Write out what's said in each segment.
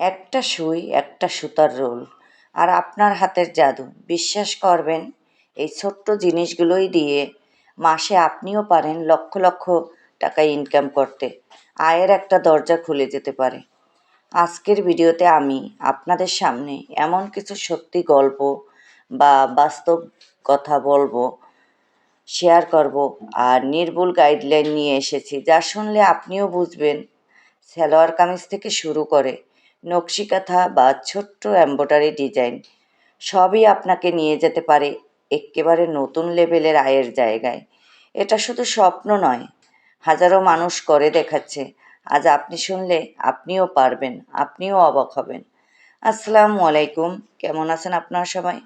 একটা সুই, একটা সুতার রোল। আর আপনার হাতের জাদু। বিশ্বাস করবেন, এই ছোট্ট জিনিসগুলোই দিয়ে মাসে আপনিও পারেন লক্ষ লক্ষ টাকা ইনকাম করতে। আয়ের একটা দরজা খুলে যেতে পারে। আজকের ভিডিওতে আমি আপনাদের সামনে এমন কিছু সত্যি গল্প বা বাস্তব কথা বলব শেয়ার করব আর নির্ভুল গাইডলাইন নিয়ে এসেছি। যা শুনলে আপনিও বুঝবেন, সালোয়ার কামিজ থেকে শুরু করে নকশি কাঁথা বা ছোট্ট এম্ব্রয়ডারি ডিজাইন। সবই আপনাকে নিয়ে যেতে পারে একেবারে নতুন লেভেলের আয়ের জায়গায়। এটা শুধু স্বপ্ন নয়, হাজারো মানুষ করে দেখাচ্ছে। আজ আপনি শুনলে আপনিও পারবেন, আপনিও অবাক হবেন। আসসালামু আলাইকুম, কেমন আছেন আপনারা সবাই?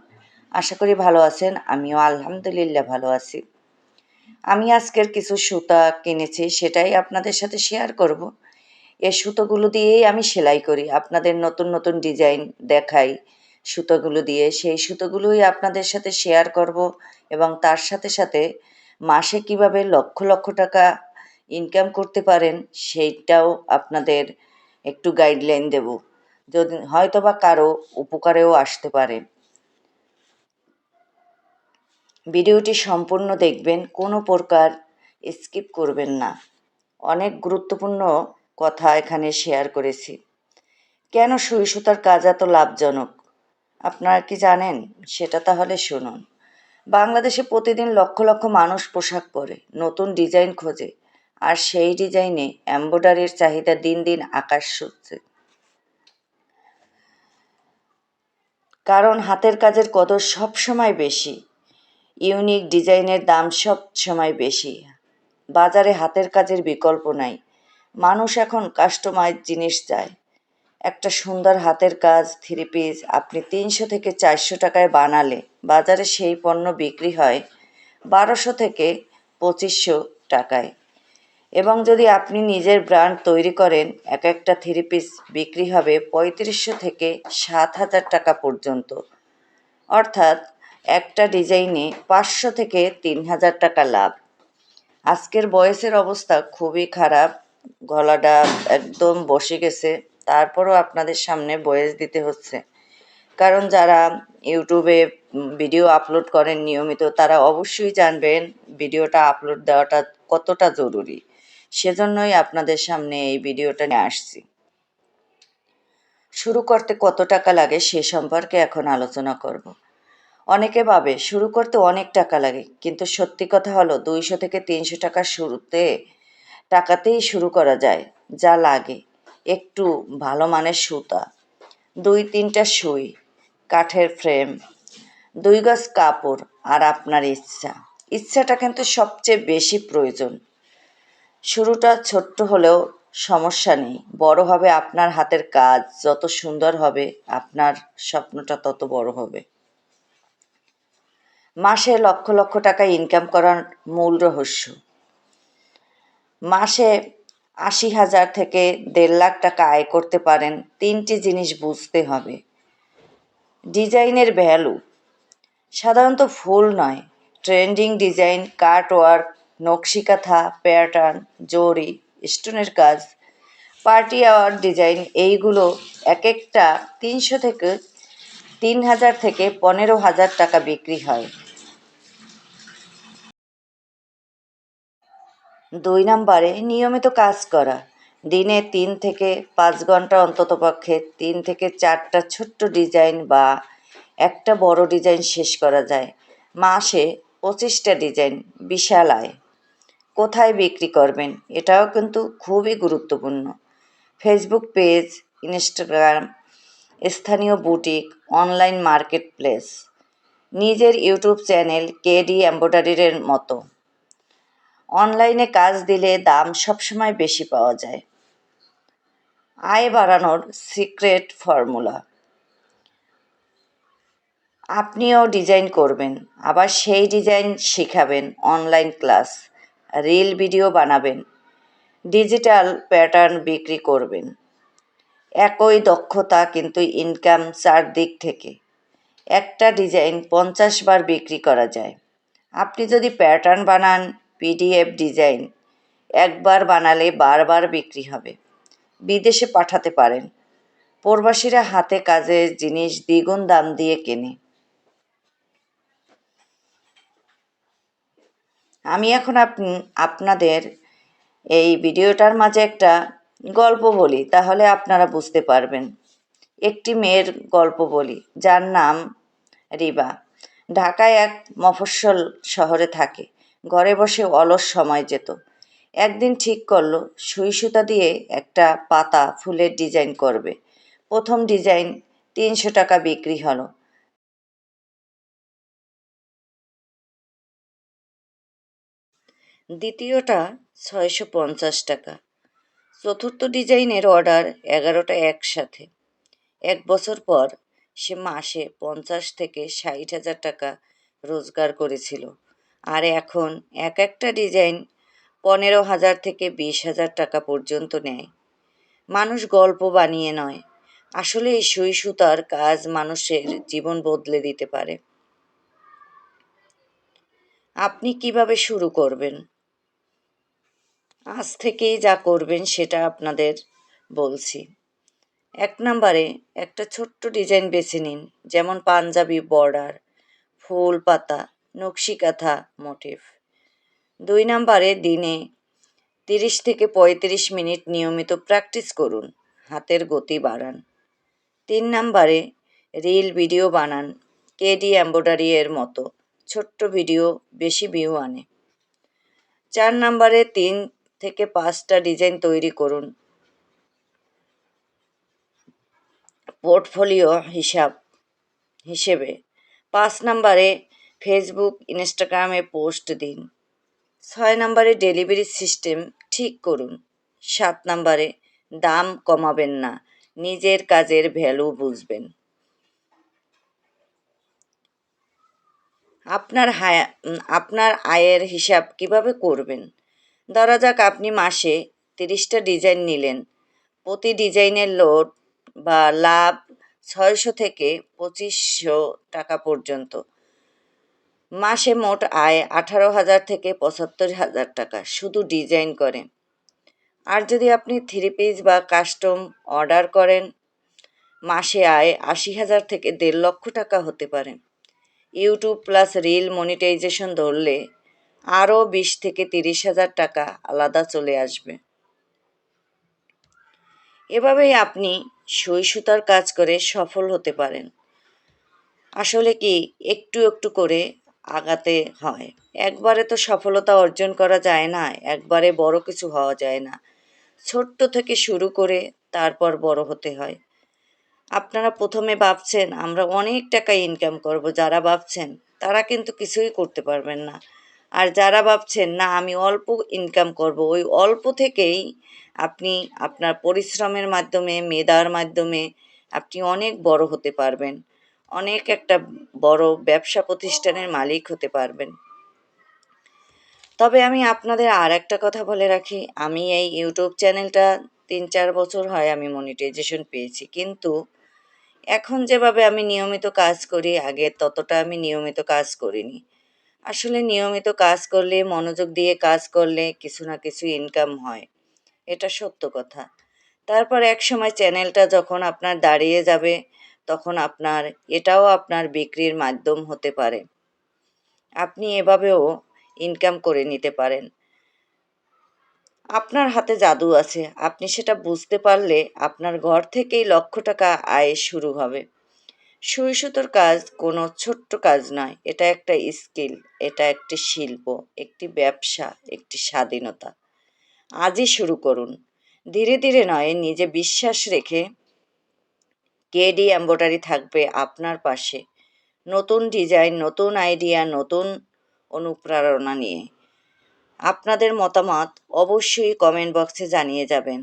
আশা করি ভালো আছেন, আমিও আলহামদুলিল্লাহ ভালো আছি। আমি আজকের কিছু সুতা কিনেছি, সেটাই আপনাদের সাথে শেয়ার করব। এই সুতোগুলো দিয়েই আমি সেলাই করি। আপনাদের নতুন নতুন ডিজাইন দেখাই সুতোগুলো দিয়ে। সেই সুতোগুলোই আপনাদের সাথে শেয়ার করব এবং তার সাথে সাথে মাসে কীভাবে লক্ষ লক্ষ টাকা ইনকাম করতে পারেন, সেইটাও আপনাদের একটু গাইডলাইন দেব। যদি হয়তো বা কারও উপকারেও আসতে পারে। ভিডিওটি সম্পূর্ণ দেখবেন, কোনো প্রকার স্কিপ করবেন না। অনেক গুরুত্বপূর্ণ কথা এখানে শেয়ার করেছি। কেন সুই সুতার কাজ এত লাভজনক? আপনারা কি জানেন? সেটা তাহলে শুনুন। বাংলাদেশে প্রতিদিন লক্ষ লক্ষ মানুষ পোশাক পরে, নতুন ডিজাইন খোঁজে, আর সেই ডিজাইনে এম্ব্রয়ডারির চাহিদা দিন দিন আকাশ ছুটছে কারণ হাতের কাজের কদর সবসময় বেশি, ইউনিক ডিজাইনের দাম সব সময় বেশি। বাজারে হাতের কাজের বিকল্প নাই মানুষ এখন কাস্টমাইজ জিনিস চায়। একটা সুন্দর হাতের কাজ থ্রি পিস আপনি তিনশো থেকে চারশো টাকায় বানালে, বাজারে সেই পণ্য বিক্রি হয় বারোশো থেকে পঁচিশশো টাকায়। এবং যদি আপনি নিজের ব্র্যান্ড তৈরি করেন, এক একটা থ্রি পিস বিক্রি হবে পঁয়ত্রিশশো থেকে সাত হাজার টাকা পর্যন্ত। অর্থাৎ একটা ডিজাইনে পাঁচশো থেকে তিন হাজার টাকা লাভ। আজকের বয়সের অবস্থা খুবই খারাপ। গলাটা একদম বসে গেছে। তারপরও আপনাদের সামনে বয়স দিতে হচ্ছে। কারণ যারা ইউটিউবে ভিডিও আপলোড করেন নিয়মিত, তারা অবশ্যই জানবেন ভিডিওটা আপলোড দেওয়াটা কতটা জরুরি। সেজন্যই আপনাদের সামনে এই ভিডিওটা নিয়ে আসছি। শুরু করতে কত টাকা লাগে সে সম্পর্কে এখন আলোচনা করব। অনেকে ভাবে, শুরু করতে অনেক টাকা লাগে। কিন্তু সত্যি কথা হলো, দুইশো থেকে তিনশো টাকা শুরুতে টাকাতেই শুরু করা যায়, যা লাগে। একটু ভালো মানের সুতা, দুই তিনটা সুই, কাঠের ফ্রেম, দুই গজ কাপড় আর আপনার ইচ্ছা। ইচ্ছাটা কিন্তু সবচেয়ে বেশি প্রয়োজন। শুরুটা ছোট্ট হলেও সমস্যা নেই। বড় হবে আপনার হাতের কাজ, যত সুন্দর হবে আপনার স্বপ্নটা তত বড় হবে। মাসে লক্ষ লক্ষ টাকা ইনকাম করার মূল রহস্য। মাসে আশি হাজার থেকে দেড় লাখ টাকা আয় করতে পারেন। তিনটি জিনিস বুঝতে হবে। ডিজাইনের ভ্যালু। সাধারণত ফুল নয়। Trending design, cut work, nakshi kantha, pattern, zari, স্টোনের কাজ, পার্টি আওয়ার ডিজাইন, এইগুলো এক একটা তিনশো থেকে তিন হাজার থেকে পনেরো হাজার টাকা বিক্রি হয়। দুই নম্বরে নিয়মিত কাজ করা। দিনে তিন থেকে পাঁচ ঘণ্টা অন্ততপক্ষে তিন থেকে চারটা ছোট্ট ডিজাইন বা একটা বড় ডিজাইন শেষ করা যায়। মাসে পঁচিশটা ডিজাইন, বিশাল আয়। কোথায় বিক্রি করবেন? এটাও কিন্তু খুবই গুরুত্বপূর্ণ। ফেসবুক পেজ, ইনস্টাগ্রাম, স্থানীয় বুটিক, অনলাইন মার্কেট প্লেস নিজের ইউটিউব চ্যানেল কেডি এম্ব্রয়ডারির মতো। অনলাইনে কাজ দিলে দাম সবসময় বেশি পাওয়া যায়। আয় বাড়ানোর সিক্রেট ফর্মুলা। আপনিও ডিজাইন করবেন, আবার সেই ডিজাইন শেখাবেন, অনলাইন ক্লাস, রিল ভিডিও বানাবেন, ডিজিটাল প্যাটার্ন বিক্রি করবেন। একই দক্ষতা কিন্তু ইনকাম চার দিক থেকে। একটা ডিজাইন পঞ্চাশ বার বিক্রি করা যায়। আপনি যদি প্যাটার্ন বানান পিডিএফ ডিজাইন একবার বানালে বারবার বিক্রি হবে। বিদেশে পাঠাতে পারেন। প্রবাসীরা হাতে কাজের জিনিস দ্বিগুণ দাম দিয়ে কেনে। আমি এখন আপনাদের এই ভিডিওটার মাঝে একটা গল্প বলি, তাহলে আপনারা বুঝতে পারবেন। একটি মেয়ের গল্প বলি, যার নাম রিবা। ঢাকায় এক মফস্বল শহরে থাকে। ঘরে বসে অলস সময় যেত। একদিন ঠিক করল, সুই সুতা দিয়ে একটা পাতা ফুলের ডিজাইন করবে। প্রথম ডিজাইন তিনশো টাকা বিক্রি হলো। দ্বিতীয়টা ছয়শো পঞ্চাশ টাকা। চতুর্থ ডিজাইনের অর্ডার এগারোটা একসাথে। এক বছর পর সে মাসে পঞ্চাশ থেকে ষাট হাজার টাকা রোজগার করেছিল। আর এখন এক একটা ডিজাইন পনেরো হাজার থেকে বিশ হাজার টাকা পর্যন্ত নেয়। মানুষ গল্প বানিয়ে নয়। আসলে এই সুই সুতার কাজ মানুষের জীবন বদলে দিতে পারে। আপনি কীভাবে শুরু করবেন? আজ থেকেই যা করবেন সেটা আপনাদের বলছি। এক নম্বরে একটা ছোট্ট ডিজাইন বেছে নিন, যেমন পাঞ্জাবি বর্ডার, ফুল পাতা নকশি কাঁথা মোটিভ। দুই নম্বরে দিনে তিরিশ থেকে পঁয়ত্রিশ মিনিট নিয়মিত প্র্যাকটিস করুন, হাতের গতি বাড়ান। তিন নম্বরে রিল ভিডিও বানান, কেডি এম্ব্রয়ডারি এর মতো ছোট্ট ভিডিও বেশি ভিউ আনে। চার নম্বরে তিন থেকে পাঁচটা ডিজাইন তৈরি করুন। পোর্টফোলিও হিসাব হিসেবে। পাঁচ নম্বরে ফেসবুক ইনস্টাগ্রামে পোস্ট দিন। ছয় নম্বরে ডেলিভারি সিস্টেম ঠিক করুন। সাত নম্বরে দাম কমাবেন না। নিজের কাজের ভ্যালু বুঝবেন। আপনার হায়া আপনার আয়ের হিসাব কীভাবে করবেন? ধরা যাক আপনি মাসে তিরিশটা ডিজাইন নিলেন। প্রতি ডিজাইনের লোড বা লাভ ছয়শো থেকে পঁচিশশো টাকা পর্যন্ত। মাসে মোট আয় আঠারো হাজার থেকে পঁচাত্তর হাজার টাকা, শুধু ডিজাইন করে। আর যদি আপনি থ্রি পিস বা কাস্টম অর্ডার করেন, মাসে আয় আশি হাজার থেকে দেড় লক্ষ টাকা হতে পারে। ইউটিউব প্লাস রিল মনিটাইজেশন ধরলে আরও বিশ থেকে তিরিশ হাজার টাকা আলাদা চলে আসবে। এভাবেই আপনি সই সুতার কাজ করে সফল হতে পারেন। আসলে কি, একটু একটু করে আগাতে হয়। একবারে তো সফলতা অর্জন করা যায় না, একবারে বড় কিছু হওয়া যায় না। ছোট্ট থেকে শুরু করে তারপর বড় হতে হয়। আপনারা প্রথমে ভাবছেন, আমরা অনেক টাকা ইনকাম করব, যারা ভাবছেন, তারা কিন্তু কিছুই করতে পারবেন না। আর যারা ভাবছেন, না, আমি অল্প ইনকাম করব। ওই অল্প থেকেই আপনি আপনার পরিশ্রমের মাধ্যমে, মেধার মাধ্যমে আপনি অনেক বড় হতে পারবেন। অনেক একটা বড় ব্যবসা প্রতিষ্ঠানের মালিক হতে পারবেন। তবে আমি আপনাদের আর একটা কথা বলে রাখি। আমি এই ইউটিউব চ্যানেলটা তিন চার বছর হয় আমি মনিটাইজেশন পেয়েছি। কিন্তু এখন যেভাবে আমি নিয়মিত কাজ করি, আগে ততটা আমি নিয়মিত কাজ করিনি। আসলে নিয়মিত কাজ করলে, মনোযোগ দিয়ে কাজ করলে কিছু না কিছু ইনকাম হয়। এটা সত্য কথা। তারপর এক সময় চ্যানেলটা যখন আপনার দাঁড়িয়ে যাবে তখন আপনার, এটাও আপনার বিক্রির মাধ্যম হতে পারে। আপনি এভাবেও ইনকাম করে নিতে পারেন। আপনার হাতে জাদু আছে। আপনি সেটা বুঝতে পারলে আপনার ঘর থেকেই লক্ষ টাকা আয় শুরু হবে। সুই সুতোর কাজ কোনো ছোট্ট কাজ নয়। এটা একটা স্কিল, এটা একটি শিল্প, একটি ব্যবসা, একটি স্বাধীনতা। আজই শুরু করুন। ধীরে ধীরে নয়, নিজে বিশ্বাস রেখে কেডি এম্ব্রয়ডারি থাকবে আপনার পাশে। নতুন ডিজাইন, নতুন আইডিয়া, নতুন অনুপ্রেরণা নিয়ে। আপনাদের মতামত অবশ্যই কমেন্ট বক্সে জানিয়ে যাবেন।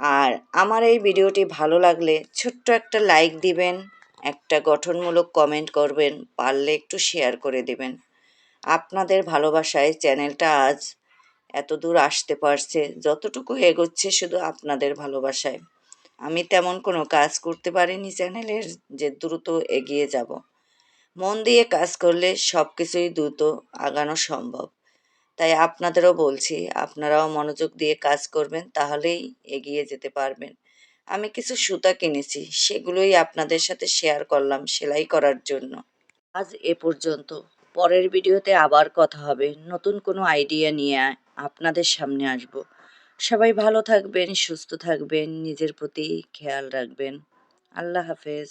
আর আমার এই ভিডিওটি ভালো লাগলে ছোট্ট একটা লাইক দিবেন, একটা গঠনমূলক কমেন্ট করবেন, পারলে একটু শেয়ার করে দেবেন। আপনাদের ভালোবাসায় চ্যানেলটা আজ এত দূর আসতে পারছে, যতটুকু এগোচ্ছে শুধু আপনাদের ভালোবাসায়। আমি তেমন কোনো কাজ করতে পারিনি চ্যানেলের যে দ্রুত এগিয়ে যাব। মন দিয়ে কাজ করলে সব কিছুই দ্রুত আগানো সম্ভব। তাই আপনাদেরও বলছি, আপনারাও মনোযোগ দিয়ে কাজ করবেন, তাহলেই এগিয়ে যেতে পারবেন। আমি কিছু সুতা কিনেছি, সেগুলোই আপনাদের সাথে শেয়ার করলাম সেলাই করার জন্য। আজ এ পর্যন্ত। পরের ভিডিওতে আবার কথা হবে। নতুন কোনো আইডিয়া নিয়ে আপনাদের সামনে আসব। সবাই ভালো থাকবেন সুস্থ থাকবেন নিজের প্রতি খেয়াল রাখবেন। আল্লাহ হাফেজ।